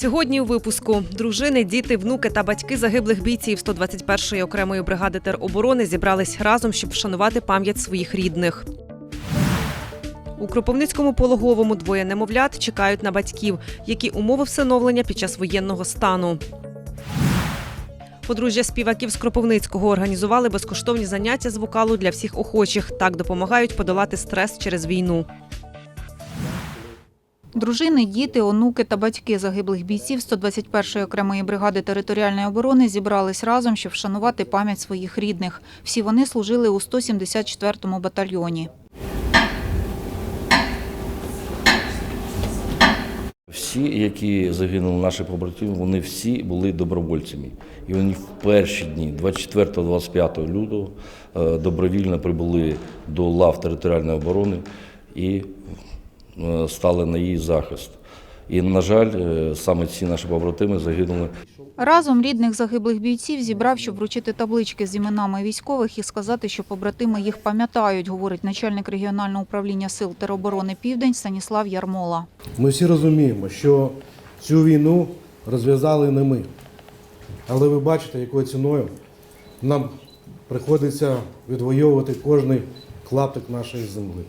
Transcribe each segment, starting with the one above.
Сьогодні у випуску дружини, діти, внуки та батьки загиблих бійців 121-ї окремої бригади тероборони зібрались разом, щоб вшанувати пам'ять своїх рідних. У Кропивницькому пологовому двоє немовлят чекають на батьків, які умови всиновлення під час воєнного стану. Подружжя співаків з Кропивницького організували безкоштовні заняття з вокалу для всіх охочих. Так допомагають подолати стрес через війну. Дружини, діти, онуки та батьки загиблих бійців 121-ї окремої бригади територіальної оборони зібрались разом, щоб вшанувати пам'ять своїх рідних. Всі вони служили у 174-му батальйоні. Всі, які загинули наші побратими, вони всі були добровольцями. І вони в перші дні, 24-25 лютого, е, добровільно прибули до лав територіальної оборони і стали на її захист. І, на жаль, е, саме ці наші побратими загинули Разом рідних загиблих бійців зібрав, щоб вручити таблички з іменами військових і сказати, що побратими їх пам'ятають, говорить начальник регіонального управління сил тероборони Південь Станіслав Ярмола. Ми всі розуміємо, що цю війну розв'язали не ми. Але ви бачите, якою ціною нам приходиться відвоювати кожний клаптик нашої землі.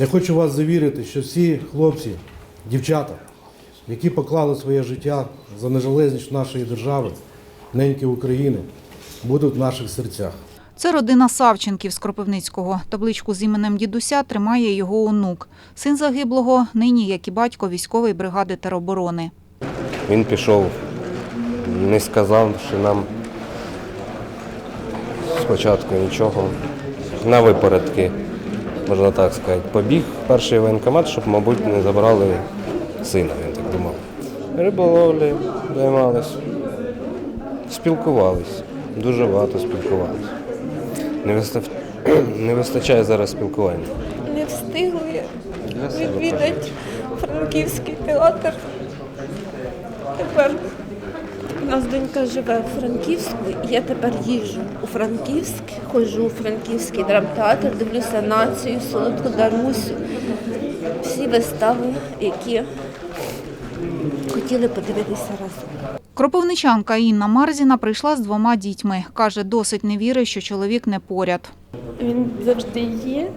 Я хочу вас завірити, що всі хлопці, дівчата, які поклали своє життя за незалежність нашої держави, неньки України, будуть в наших серцях. Це родина Савченків з Кропивницького. Табличку з іменем дідуся тримає його онук. Син загиблого нині, як і батько військової бригади тероборони. Він пішов, не сказавши нам спочатку нічого. На випередки, можна так сказати. Побіг перший воєнкомат, щоб, мабуть, не забрали сина, він так думав. Риболовлі займалися, спілкувались, дуже багато спілкувались. Не, вистав... не вистачає зараз спілкування. не встигли відвідати франківський театр. Тепер у нас донька живе у Франківську, і я тепер їжджу у Франківськ, ходжу у Франківський драмтеатр, дивлюся націю, солодку Дарусю, всі вистави, які хотіли подивитися разом. Кропивничанка Інна Марзіна прийшла з двома дітьми. Каже, досить не вірить, що чоловік не поряд. Він завжди є,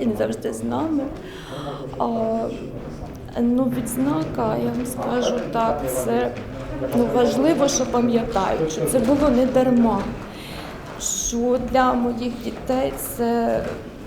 він завжди з нами. А, ну, відзнака, я вам скажу так, це ну, важливо, що пам'ятають, що це було не дарма. Що для моїх дітей це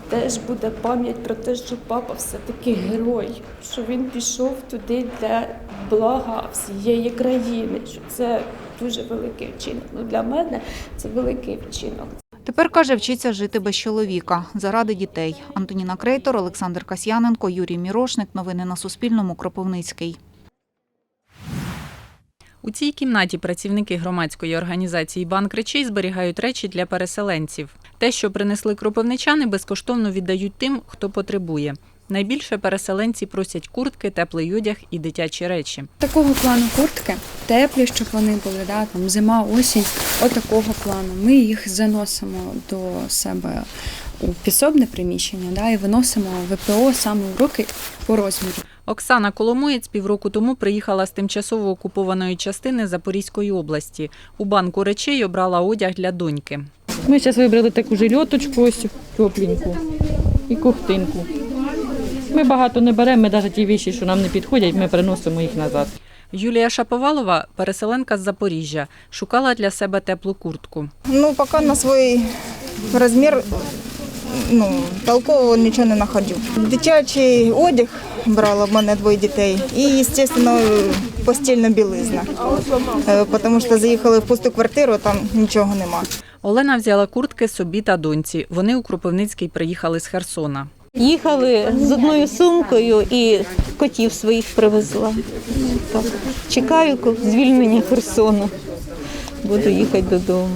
теж буде пам'ять про те, що папа все-таки герой, що він пішов туди для блага всієї країни. Що це дуже великий вчинок. Ну, для мене це великий вчинок. Тепер каже, вчиться жити без чоловіка заради дітей. Антоніна Крейтор, Олександр Касьяненко, Юрій Мірошник. Новини на Суспільному. Кропивницький. У цій кімнаті працівники громадської організації Банк речей зберігають речі для переселенців. Те, що принесли кропивничани, безкоштовно віддають тим, хто потребує. Найбільше переселенці просять куртки, теплий одяг і дитячі речі. такого плану куртки, теплі, щоб вони були, да, там зима, осінь, отакого плану. Ми їх заносимо до себе у підсобне приміщення да, і виносимо ВПО саме в руки по розміру. Оксана Коломоєць півроку тому приїхала з тимчасово окупованої частини Запорізької області. У банку речей обрала одяг для доньки. Ми зараз вибрали таку жильоточку ось тепленьку і ковтинку. Ми багато не беремо, ми навіть ті віші, що нам не підходять, ми приносимо їх назад. Юлія Шаповалова, переселенка з Запоріжжя, шукала для себе теплу куртку. Ну, пока на свой размер ну, толкового нічого не знаходив. Дитячий одяг брала в мене двоє дітей і, звісно, постільна білизна. Е, Тому що заїхали в пусту квартиру, там нічого нема. Олена взяла куртки собі та доньці. Вони у Кропивницький приїхали з Херсона. Їхали з одною сумкою і котів своїх привезла. Так. Чекаю звільнення Херсону. Буду їхати додому.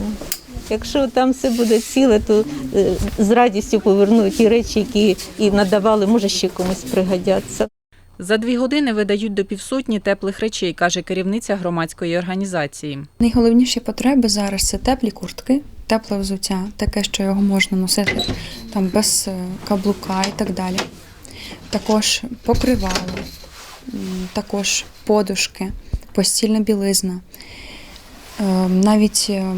Якщо там все буде ціле, то е, з радістю поверну ті речі, які і надавали, може ще комусь пригодяться. За дві години видають до півсотні теплих речей, каже керівниця громадської організації. Найголовніші потреби зараз це теплі куртки, тепле взуття, таке, що його можна носити там без е, каблука і так далі. Також покривало, також подушки, постільна білизна, Е, навіть е,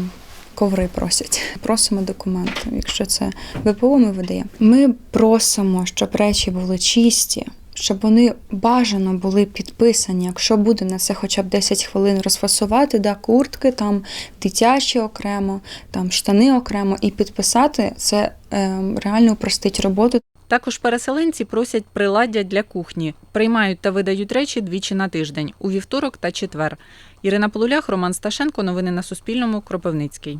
коври просять. Просимо документи. Якщо це ВПО, ми видаємо. Ми просимо, щоб речі були чисті. Щоб вони бажано були підписані, якщо буде на це хоча б 10 хвилин розфасувати, да, куртки, там дитячі окремо, там штани окремо, і підписати це е, реально упростить роботу. Також переселенці просять приладдя для кухні. Приймають та видають речі двічі на тиждень у вівторок та четвер. Ірина Полулях, Роман Сташенко. Новини на Суспільному. Кропивницький.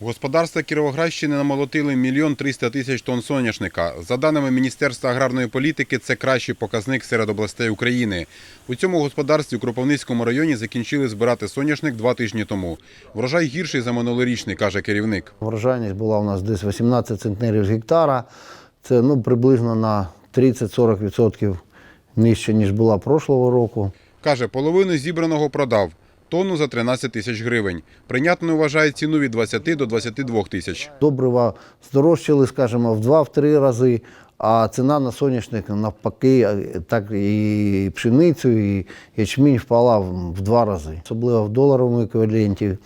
Господарства Кіровоградщини намолотили мільйон триста тисяч тонн соняшника. За даними Міністерства аграрної політики, це кращий показник серед областей України. У цьому господарстві у Кропивницькому районі закінчили збирати соняшник два тижні тому. Врожай гірший за минулорічний, каже керівник. Врожайність була у нас десь 18 центнерів з гектара. Це ну, приблизно на 30-40% нижче, ніж була прошлого року. Каже, половину зібраного продав. Тонну за 13 тисяч гривень. Прийнятною вважає ціну від 20 до 22 тисяч. Добрива здорожчали, скажімо, в 2-3 рази, а ціна на соняшник навпаки, так і пшеницю, і ячмінь впала в два рази, особливо в доларовому еквіваленті.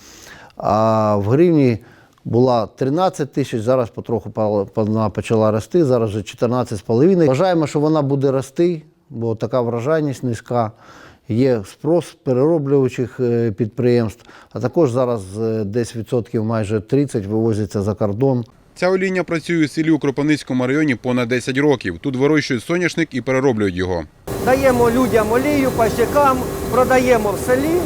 А в гривні була 13 тисяч, зараз потроху вона почала рости, зараз вже 14,5. Вважаємо, що вона буде рости, бо така врожайність низька. Є спрос перероблюючих е, підприємств, а також зараз е, десь відсотків майже 30 вивозяться за кордон. Ця олійня працює у селі у Кропивницькому районі понад 10 років. Тут вирощують соняшник і перероблюють його. Даємо людям олію, пасікам, продаємо в селі.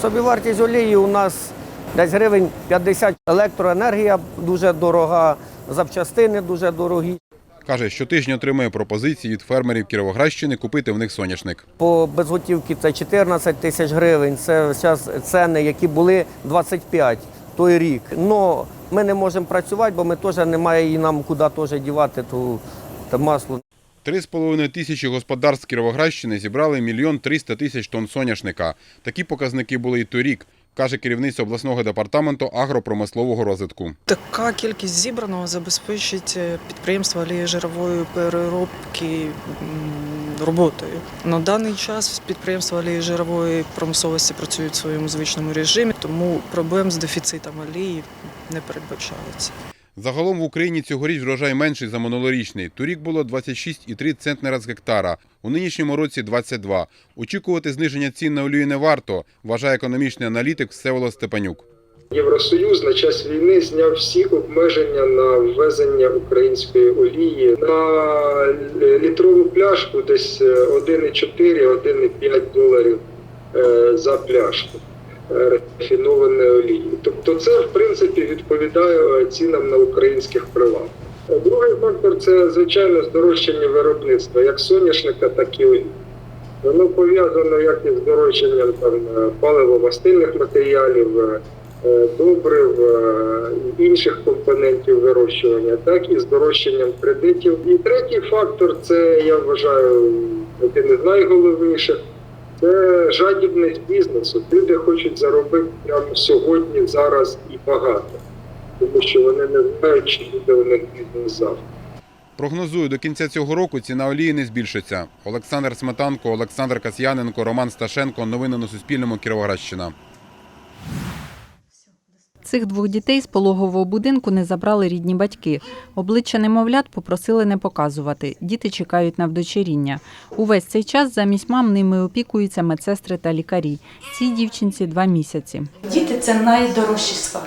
Собівартість олії у нас десь гривень 50. Електроенергія дуже дорога, запчастини дуже дорогі. Каже, щотижня отримує пропозиції від фермерів Кіровоградщини купити в них соняшник. По безготівці це 14 тисяч гривень. Це зараз ціни, які були 25 той рік. Но ми не можемо працювати, бо ми теж немає і нам куди теж дівати ту, масло. Три з половиною тисячі господарств Кіровоградщини зібрали мільйон триста тисяч тонн соняшника. Такі показники були і торік, каже керівниця обласного департаменту агропромислового розвитку. Така кількість зібраного забезпечить е, підприємство олієжирової переробки роботою. На даний час підприємства олієжирової промисловості працюють в своєму звичному режимі, тому проблем з дефіцитом олії не передбачається. Загалом в Україні цьогоріч врожай менший за минулорічний. Торік було 26,3 центнера з гектара, у нинішньому році 22. Очікувати зниження цін на олію не варто, вважає економічний аналітик Всеволод Степанюк. Євросоюз на час війни зняв всі обмеження на ввезення української олії на літрову пляшку десь 1,4-1,5 доларів е, за пляшку е, рафінованої олії. Тобто це в принципі відповідає е, цінам на українських прилавках. Е, Другий фактор це звичайно здорожчання виробництва як соняшника, так і олії. Воно пов'язано як із здорожчанням там е, паливо-мастильних матеріалів, е, е, добрив, е, інших компонентів вирощування, так і здорожчанням кредитів. І третій фактор це я вважаю один із найголовніших. Це жадібність бізнесу. Люди хочуть заробити прямо сьогодні, зараз і багато, тому що вони не знають, чи буде у них бізнес завтра. Прогнозую, до кінця цього року ціна олії не збільшиться. Олександр Сметанко, Олександр Касьяненко, Роман Сташенко. Новини на Суспільному. Кіровоградщина. Цих двох дітей з пологового будинку не забрали рідні батьки. Обличчя немовлят попросили не показувати. Діти чекають на вдочеріння. Увесь цей час замість мам ними опікуються медсестри та лікарі. Цій дівчинці два місяці. Діти це найдорожчий скарб.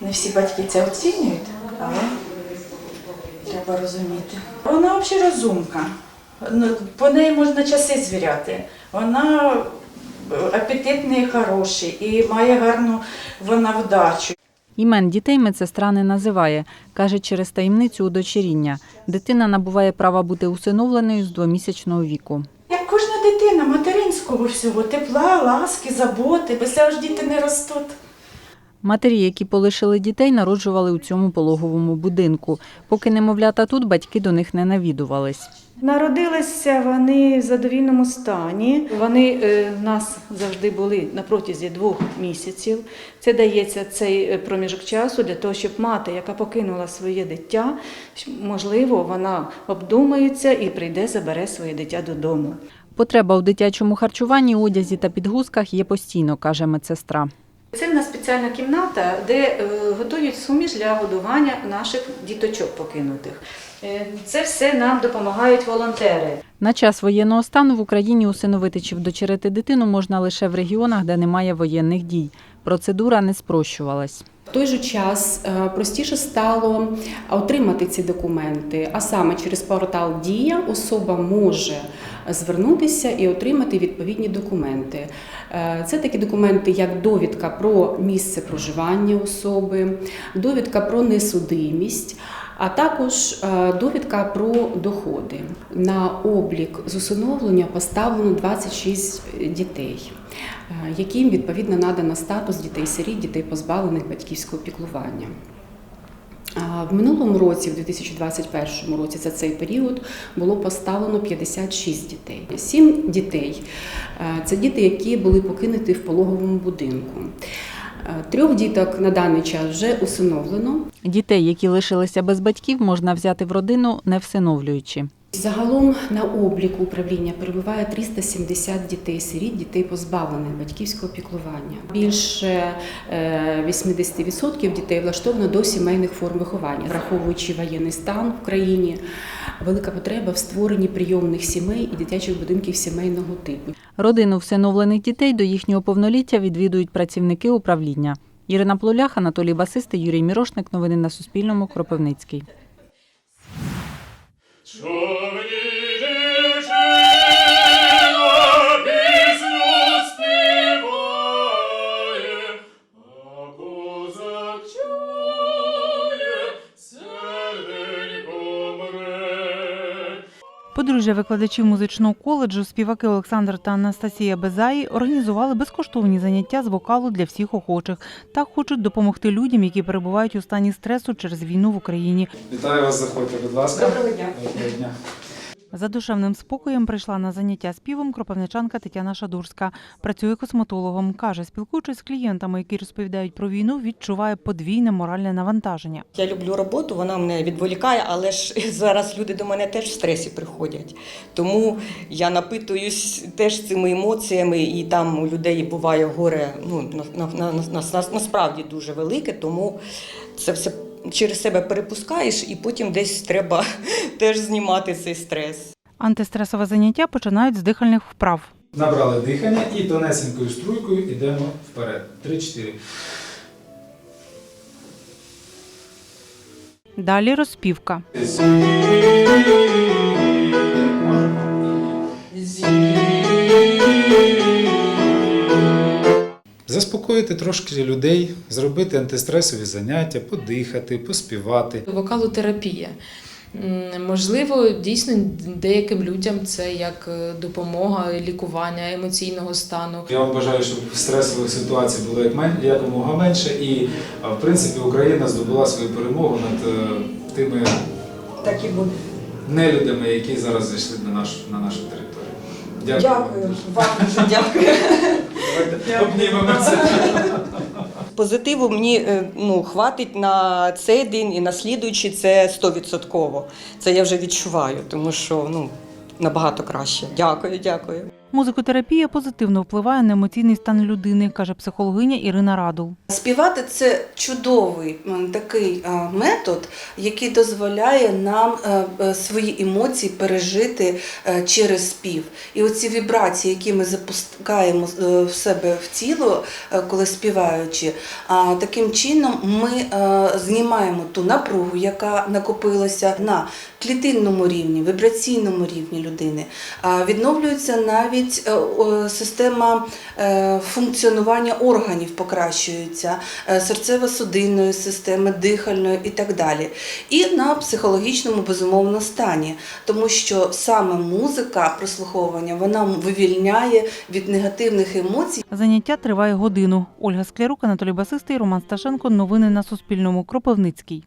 Не всі батьки це оцінюють, але треба розуміти. Вона взагалі розумка. Ну, По неї можна часи звіряти. Вона апетитний хороший і має гарну вона вдачу. Імен дітей медсестра не називає. Каже, через таємницю удочеріння. Дитина набуває права бути усиновленою з двомісячного віку. Як кожна дитина, материнського всього, тепла, ласки, заботи, без цього ж діти не ростуть. Матері, які полишили дітей, народжували у цьому пологовому будинку. Поки немовлята тут, батьки до них не навідувались. Народилися вони в задовільному стані. Вони е, в нас завжди були на протязі двох місяців. Це дається цей е, проміжок часу для того, щоб мати, яка покинула своє дитя, можливо, вона обдумається і прийде, забере своє дитя додому. Потреба у дитячому харчуванні, одязі та підгузках є постійно, каже медсестра. Це в нас спеціальна кімната, де е, готують суміш для годування наших діточок покинутих. Е, Це все нам допомагають волонтери. На час воєнного стану в Україні усиновити чи вдочерити дитину можна лише в регіонах, де немає воєнних дій. Процедура не спрощувалась. В той же час е, простіше стало отримати ці документи, а саме через портал Дія особа може звернутися і отримати відповідні документи. Е, Це такі документи, як довідка про місце проживання особи, довідка про несудимість. А також е, довідка про доходи. На облік з усиновлення поставлено 26 дітей, яким відповідно надано статус дітей-сиріт, дітей позбавлених батьківського піклування. В минулому році, в 2021 році, за цей період було поставлено 56 дітей. Сім дітей це діти, які були покинуті в пологовому будинку. Трьох діток на даний час вже усиновлено. Дітей, які лишилися без батьків, можна взяти в родину, не всиновлюючи. Загалом на обліку управління перебуває 370 дітей-сиріт, дітей позбавлених батьківського піклування. Більше е, 80% дітей влаштовано до сімейних форм виховання, враховуючи воєнний стан в країні, велика потреба в створенні прийомних сімей і дитячих будинків сімейного типу. Родину всиновлених дітей до їхнього повноліття відвідують працівники управління. Ірина Плулях, Анатолій Басистий, Юрій Мірошник. Новини на Суспільному. Кропивницький. Sure. Подружжя викладачів музичного коледжу, співаки Олександр та Анастасія Безаї організували безкоштовні заняття з вокалу для всіх охочих та хочуть допомогти людям, які перебувають у стані стресу через війну в Україні. Вітаю вас, заходьте, будь ласка. Доброго дня. Доброго дня. За душевним спокоєм прийшла на заняття співом кропивничанка Тетяна Шадурська. Працює косметологом. Каже, спілкуючись з клієнтами, які розповідають про війну, відчуває подвійне моральне навантаження. Я люблю роботу, вона мене відволікає, але ж зараз люди до мене теж в стресі приходять. Тому я напитуюсь теж цими емоціями, і там у людей буває горе ну, на, на, на, на, на, насправді дуже велике, тому це все через себе перепускаєш, і потім десь треба теж знімати цей стрес. Антистресове заняття починають з дихальних вправ. Набрали дихання і тонесенькою струйкою йдемо вперед. Три-чотири. Далі розпівка. Заспокоїти трошки людей, зробити антистресові заняття, подихати, поспівати. Вокалотерапія. Можливо, дійсно деяким людям це як е, допомога, лікування емоційного стану. Я вам бажаю, щоб стресових ситуацій було як мен- якомога менше, і в принципі Україна здобула свою перемогу над е, тими Так і буде. нелюдами, які зараз зайшли на нашу на нашу територію. Дякую. Дякую. Вам дуже дякую. Давайте обнімемося. Позитиву мені е, ну, хватить на цей день і на слідуючий це 100%. Це я вже відчуваю, тому що ну, набагато краще. Дякую, дякую. Музикотерапія позитивно впливає на емоційний стан людини, каже психологиня Ірина Радул. Співати це чудовий такий метод, який дозволяє нам е, е, свої емоції пережити е, через спів. І оці вібрації, які ми запускаємо в себе в тіло, коли співаючи, таким чином ми знімаємо ту напругу, яка накопилася на клітинному рівні, вібраційному рівні людини. Відновлюється навіть навіть е, система е, функціонування органів покращується, е, серцево-судинної системи, дихальної і так далі. І на психологічному безумовно стані, тому що саме музика, прослуховування, вона вивільняє від негативних емоцій. Заняття триває годину. Ольга Склярук, Анатолій Басистий, Роман Сташенко. Новини на Суспільному. Кропивницький.